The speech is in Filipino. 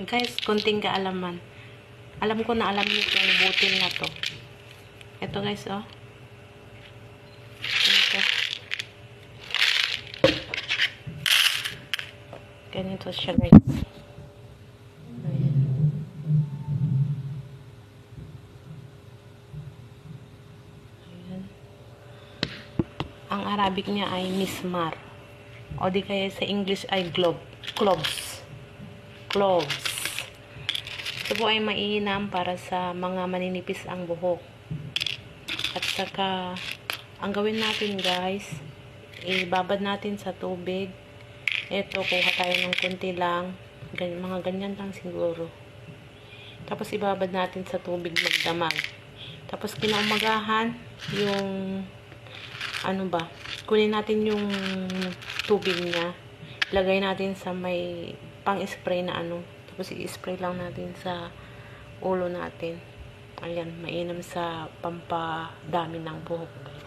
Guys, konting kaalaman. Alam ko na alam niyo yung butil na to. Ito guys, oh. Ganito. Ganito siya guys. Ayan. Ang Arabic niya ay mismar. O di kaya sa English ay globe. Cloves. Cloves. Ito po ay mainam para sa mga maninipis ang buhok. At saka, ang gawin natin guys, ibabad natin sa tubig. Ito, kuha tayo ng kunti lang. Gan mga ganyan lang siguro. Tapos ibabad natin sa tubig magdamag. Tapos kinaumagahan, yung ano ba, kunin natin yung tubig niya. Lagay natin sa may pang-spray na ano. Tapos i-spray lang natin sa ulo natin. Ayan, mainam sa pampadami ng buhok.